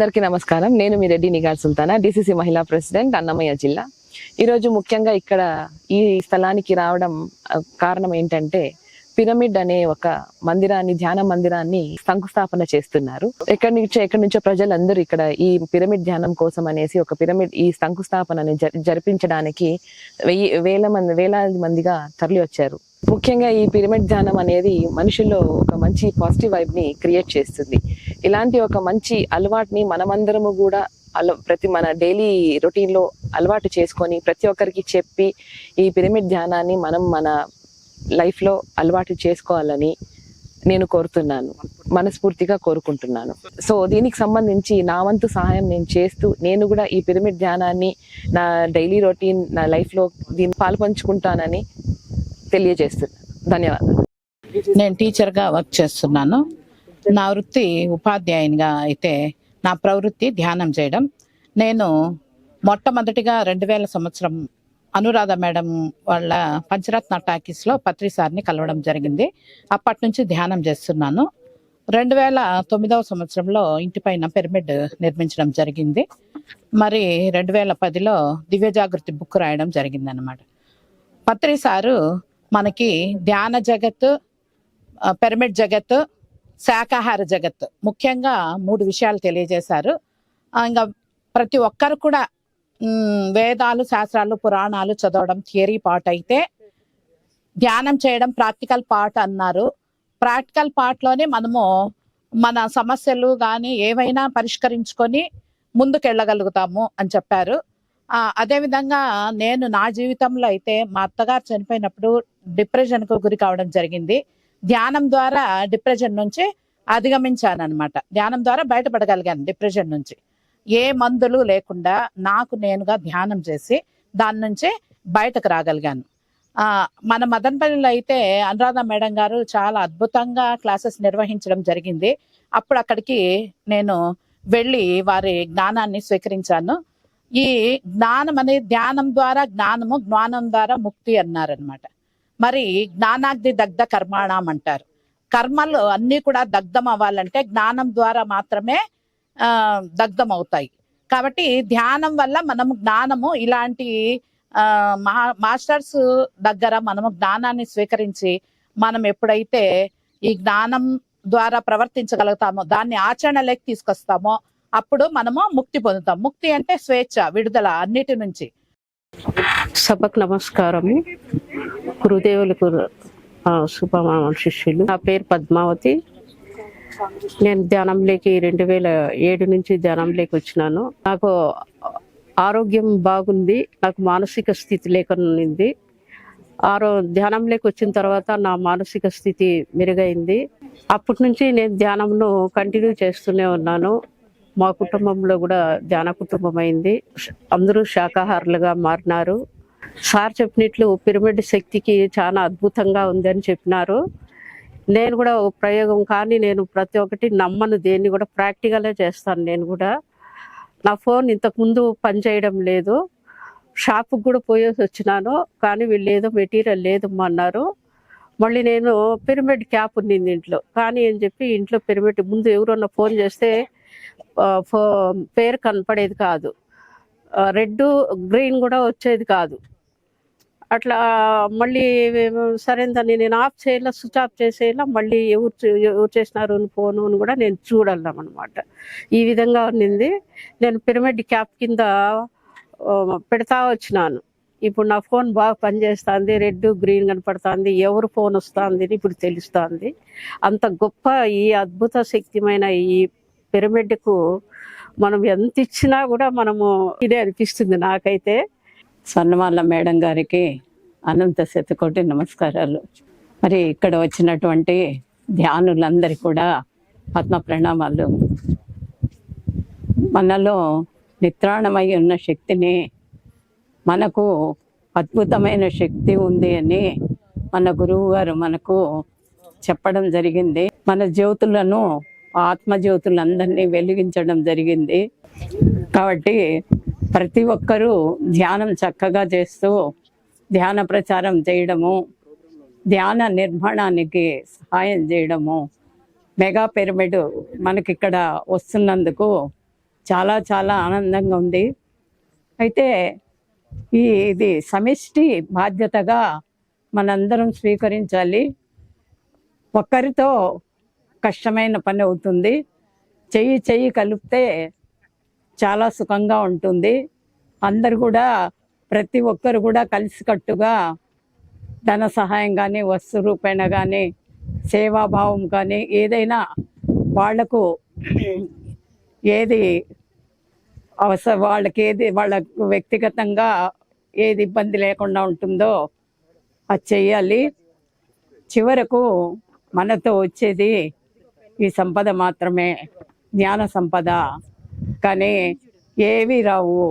అందరికీ నమస్కారం. నేను మీ రెడ్డి నిగార్ సుల్తానా డిసిసి మహిళా ప్రెసిడెంట్ అన్నమయ్య జిల్లా. ఈరోజు ముఖ్యంగా ఇక్కడ ఈ స్థలానికి రావడం కారణం ఏంటంటే పిరమిడ్ అనే ఒక మందిరాన్ని ధ్యాన మందిరాన్ని శంకుస్థాపన చేస్తున్నారు. ఎక్కడి నుంచో ఎక్కడి నుంచో ప్రజలందరూ ఇక్కడ ఈ పిరమిడ్ ధ్యానం కోసం అనేసి ఒక పిరమిడ్ ఈ శంకుస్థాపనని జరిపించడానికి వెయ్యి వేల మంది వేలాది మందిగా తరలి వచ్చారు ముఖ్యంగా ఈ పిరమిడ్ ధ్యానం అనేది మనుషుల్లో ఒక మంచి పాజిటివ్ వైబ్ని క్రియేట్ చేస్తుంది. ఇలాంటి ఒక మంచి అలవాటుని మనమందరము కూడా అల ప్రతి మన డైలీ రొటీన్లో అలవాటు చేసుకొని ప్రతి ఒక్కరికి చెప్పి ఈ పిరమిడ్ ధ్యానాన్ని మనం మన లైఫ్లో అలవాటు చేసుకోవాలని నేను కోరుతున్నాను. మనస్ఫూర్తిగా కోరుకుంటున్నాను. సో దీనికి సంబంధించి నా వంతు సహాయం నేను చేస్తూ నేను కూడా ఈ పిరమిడ్ ధ్యానాన్ని నా డైలీ రొటీన్ నా లైఫ్లో దీన్ని పాల్పంచుకుంటానని తెలియజేస్తున్నాను. ధన్యవాదాలు. నేను టీచర్గా వర్క్ చేస్తున్నాను. నా వృత్తి ఉపాధ్యాయునిగా అయితే నా ప్రవృత్తి ధ్యానం చేయడం. నేను మొట్టమొదటిగా రెండు వేల సంవత్సరం అనురాధ మేడం వాళ్ళ పంచరత్న టాకీస్లో పత్రి సార్ని కలవడం జరిగింది. అప్పటి నుంచి ధ్యానం చేస్తున్నాను. రెండు వేల తొమ్మిదవ సంవత్సరంలో ఇంటిపైన పిరమిడ్ నిర్మించడం జరిగింది. మరి రెండు వేల పదిలో దివ్య జాగృతి బుక్ రాయడం జరిగింది అనమాట పత్రి సారు మనకి ధ్యాన జగత్ పిరమిడ్ జగత్ శాకాహార జగత్ ముఖ్యంగా మూడు విషయాలు తెలియజేశారు. ఇంకా ప్రతి ఒక్కరు కూడా వేదాలు శాస్త్రాలు పురాణాలు చదవడం థియరీ పార్ట్ అయితే ధ్యానం చేయడం ప్రాక్టికల్ పార్ట్ అన్నారు. ప్రాక్టికల్ పార్ట్లోనే మనము మన సమస్యలు కానీ ఏవైనా పరిష్కరించుకొని ముందుకెళ్ళగలుగుతాము అని చెప్పారు. అదేవిధంగా నేను నా జీవితంలో అయితే మా అత్తగారు చనిపోయినప్పుడు డిప్రెషన్కు గురి కావడం జరిగింది. ధ్యానం ద్వారా డిప్రెషన్ నుంచి అధిగమించాను అనమాట ధ్యానం ద్వారా బయటపడగలిగాను డిప్రెషన్ నుంచి. ఏ మందులు లేకుండా నాకు నేనుగా ధ్యానం చేసి దాని నుంచి బయటకు రాగలిగాను. మన మదనపల్లిలో అయితే అనురాధ మేడం గారు చాలా అద్భుతంగా క్లాసెస్ నిర్వహించడం జరిగింది. అప్పుడు అక్కడికి నేను వెళ్ళి వారి జ్ఞానాన్ని స్వీకరించాను. ఈ జ్ఞానం అనేది ధ్యానం ద్వారా జ్ఞానము జ్ఞానం ద్వారా ముక్తి అన్నారనమాట మరి జ్ఞానాగ్ని దగ్ధ కర్మాణం అంటారు. కర్మలు అన్నీ కూడా దగ్ధం అవ్వాలంటే జ్ఞానం ద్వారా మాత్రమే దగ్ధం అవుతాయి కాబట్టి ధ్యానం వల్ల మనము జ్ఞానము ఇలాంటి మా మాస్టర్స్ దగ్గర మనము జ్ఞానాన్ని స్వీకరించి మనం ఎప్పుడైతే ఈ జ్ఞానం ద్వారా ప్రవర్తించగలుగుతామో దాన్ని ఆచరణలోకి తీసుకొస్తామో అప్పుడు మనము ముక్తి పొందుతాం. ముక్తి అంటే స్వేచ్ఛ విడుదల అన్నిటి నుంచి. సభకు నమస్కారము. గురుదేవులకు ఆ, శిష్యులు. నా పేరు పద్మావతి. నేను ధ్యానంలోకి రెండు వేల ఏడు నుంచి ధ్యానంలోకి వచ్చినాను. నాకు ఆరోగ్యం బాగుంది నాకు మానసిక స్థితి లేకనుంది. ఆరో ధ్యానంలోకి వచ్చిన తర్వాత నా మానసిక స్థితి మెరుగైంది. అప్పటి నుంచి నేను ధ్యానంను కంటిన్యూ చేస్తూనే ఉన్నాను. మా కుటుంబంలో కూడా ధ్యాన కుటుంబం అయింది అందరూ శాకాహారులుగా మారినారు. సార్ చెప్పినట్లు పిరమిడ్ శక్తికి చాలా అద్భుతంగా ఉందని చెప్పినారు. నేను కూడా ప్రయోగం కానీ నేను ప్రతి ఒక్కటి నమ్మను దేన్ని కూడా ప్రాక్టికలే చేస్తాను నేను కూడా. నా ఫోన్ ఇంతకుముందు పనిచేయడం లేదు. షాప్కి కూడా పోయేసి వచ్చినాను కానీ వీళ్ళు ఏదో మెటీరియల్ లేదమ్మా అన్నారు. మళ్ళీ నేను పిరమిడ్ క్యాప్ ఉన్నింది ఇంట్లో. కానీ అని చెప్పి ఇంట్లో పిరమిడ్ ముందు ఎవరన్నా ఫోన్ చేస్తే ఫో పేరు కనపడేది కాదు. రెడ్ గ్రీన్ కూడా వచ్చేది కాదు. అట్లా మళ్ళీ సరేందని నేను ఆఫ్ చేయాల స్విచ్ ఆఫ్ చేసేలా మళ్ళీ ఎవరు ఎవరు చేసినారు ఫోను అని కూడా నేను చూడలేం అనమాట ఈ విధంగా ఉన్నింది నేను పిరమిడ్ క్యాప్ కింద పెడతా వచ్చినాను. ఇప్పుడు నా ఫోన్ బాగా పనిచేస్తుంది. రెడ్ గ్రీన్ కనపడుతుంది. ఎవరు ఫోన్ వస్తుంది అని ఇప్పుడు తెలుస్తుంది. అంత గొప్ప ఈ అద్భుత శక్తిమైన ఈ పిరమిడ్కు మనం ఎంత ఇచ్చినా కూడా మనము ఇదే అనిపిస్తుంది నాకైతే. స్వర్ణమాల మేడం గారికి అనంత శతకోటి నమస్కారాలు. మరి ఇక్కడ వచ్చినటువంటి ధ్యానులందరి కూడా పద్మ ప్రణామాలు. మనలో నిత్రాణమై ఉన్న శక్తిని మనకు అద్భుతమైన శక్తి ఉంది అని మన గురువు గారు మనకు చెప్పడం జరిగింది. మన జ్యోతులను ఆత్మ జ్యోతులందరినీ వెలిగించడం జరిగింది. కాబట్టి ప్రతి ఒక్కరూ ధ్యానం చక్కగా చేస్తూ ధ్యాన ప్రచారం చేయడము ధ్యాన నిర్మాణానికి సహాయం చేయడము మెగా పిరమిడ్ మనకి ఇక్కడ వస్తున్నందుకు చాలా చాలా ఆనందంగా ఉంది. అయితే ఈ ఇది సమిష్టి బాధ్యతగా మనందరం స్వీకరించాలి. ఒక్కరితో కష్టమైన పని అవుతుంది. చెయ్యి చెయ్యి కలిపితే చాలా సుఖంగా ఉంటుంది. అందరు కూడా ప్రతి ఒక్కరు కూడా కలిసికట్టుగా ధన సహాయం కానీ వస్తు రూపేణ కానీ సేవాభావం కానీ ఏదైనా వాళ్ళకు ఏది అవసరం వాళ్ళకి ఏది వాళ్ళకు వ్యక్తిగతంగా ఏది ఇబ్బంది లేకుండా ఉంటుందో అది చెయ్యాలి. చివరకు మనతో వచ్చేది ఈ సంపద మాత్రమే. జ్ఞాన సంపద. కానీ ఏవి రావు.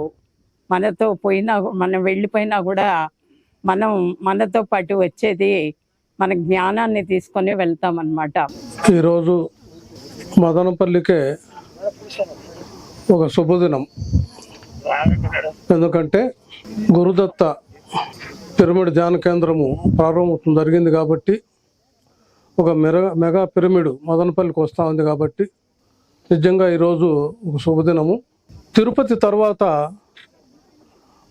మనతో పోయినా మనం వెళ్ళిపోయినా కూడా మనం మనతో పాటు వచ్చేది మన జ్ఞానాన్ని తీసుకొని వెళ్తాం అన్నమాట ఈరోజు మదనపల్లికే ఒక శుభదినం. ఎందుకంటే గురుదత్త పిరమిడ్ ధ్యాన కేంద్రము ప్రారంభం జరిగింది కాబట్టి ఒక మెగా మెగా పిరమిడ్ మదనపల్లికి వస్తూ ఉంది కాబట్టి నిజంగా ఈరోజు ఒక శుభదినము. తిరుపతి తర్వాత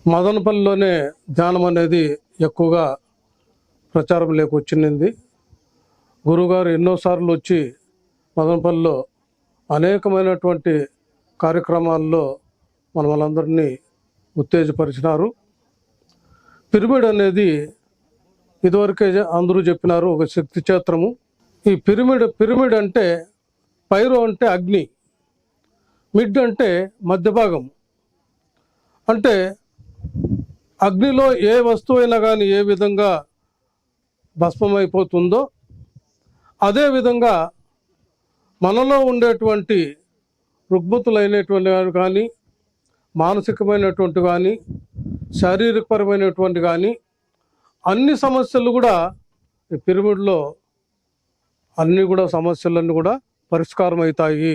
మదనపల్లిలోనే ధ్యానం అనేది ఎక్కువగా ప్రచారం లేకొచ్చింది గురుగారు ఎన్నోసార్లు వచ్చి మదనపల్లిలో అనేకమైనటువంటి కార్యక్రమాల్లో మన వాళ్ళందరినీ ఉత్తేజపరిచినారు. పిరమిడ్ అనేది ఇదివరకే అందరూ చెప్పినారు ఒక శక్తి క్షేత్రము. ఈ పిరమిడ్ పిరమిడ్ అంటే పైరు అంటే అగ్ని మిడ్ అంటే మధ్య భాగం అంటే అగ్నిలో ఏ వస్తువైనా కానీ ఏ విధంగా భస్మమైపోతుందో అదేవిధంగా మనలో ఉండేటువంటి రుగ్మతులైనటువంటి వారు కానీ మానసికమైనటువంటి కానీ శారీరకపరమైనటువంటి కానీ అన్ని సమస్యలు కూడా ఈ పిరమిడ్లో అన్ని కూడా సమస్యలన్నీ కూడా పరిష్కారం అవుతాయి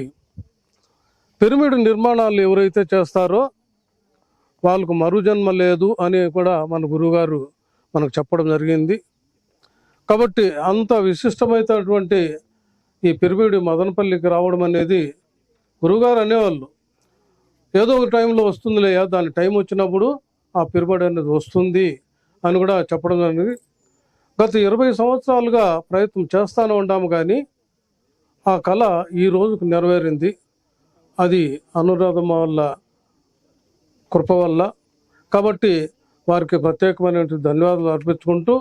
పిరమిడ్ నిర్మాణాలు ఎవరైతే చేస్తారో వాళ్ళకు మరుజన్మ లేదు అని కూడా మన గురువుగారు మనకు చెప్పడం జరిగింది. కాబట్టి అంత విశిష్టమైనటువంటి ఈ పిరమిడ్ మదనపల్లికి రావడం అనేది గురువుగారు అనేవాళ్ళు. ఏదో ఒక టైంలో వస్తుందిలే దాని టైం వచ్చినప్పుడు ఆ పిరమిడ్ అనేది వస్తుంది అని కూడా చెప్పడం జరిగింది. గత ఇరవై సంవత్సరాలుగా ప్రయత్నం చేస్తానే ఉన్నాము కానీ ఆ కళ ఈ రోజుకు నెరవేరింది. అది అనురాధమ్మ వల్ల కృప వల్ల. కాబట్టి వారికి ప్రత్యేకమైనటువంటి ధన్యవాదాలు అర్పించుకుంటూ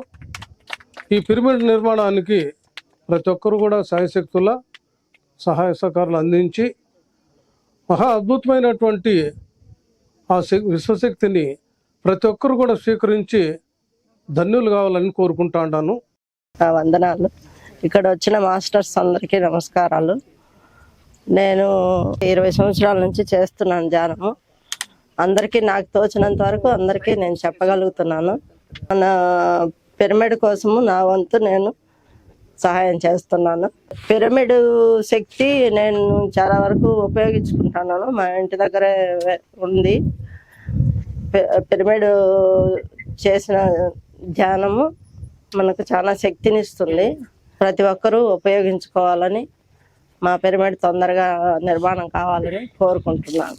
ఈ పిరమిడ్ నిర్మాణానికి ప్రతి ఒక్కరు కూడా సాయశక్తుల సహాయ సహకారాలు అందించి మహా అద్భుతమైనటువంటి ఆ విశ్వశక్తిని ప్రతి ఒక్కరు కూడా స్వీకరించి ధన్యులు కావాలని కోరుకుంటా ఉన్నాను. వందనాలు. ఇక్కడ వచ్చిన మాస్టర్స్ అందరికీ నమస్కారాలు. నేను ఇరవై సంవత్సరాల నుంచి చేస్తున్నాను ధ్యానము. అందరికీ నాకు తోచినంత వరకు అందరికీ నేను చెప్పగలుగుతున్నాను. మన పిరమిడ్ కోసము నా వంతు నేను సహాయం చేస్తున్నాను. పిరమిడ్ శక్తి నేను చాలా వరకు ఉపయోగించుకుంటున్నాను మా ఇంటి దగ్గరే ఉంది. పిరమిడ్ చేసిన ధ్యానము మనకు చాలా శక్తినిస్తుంది. ప్రతి ఒక్కరూ ఉపయోగించుకోవాలని మా పిరమిడ్ తొందరగా నిర్మాణం కావాలని కోరుకుంటున్నాను.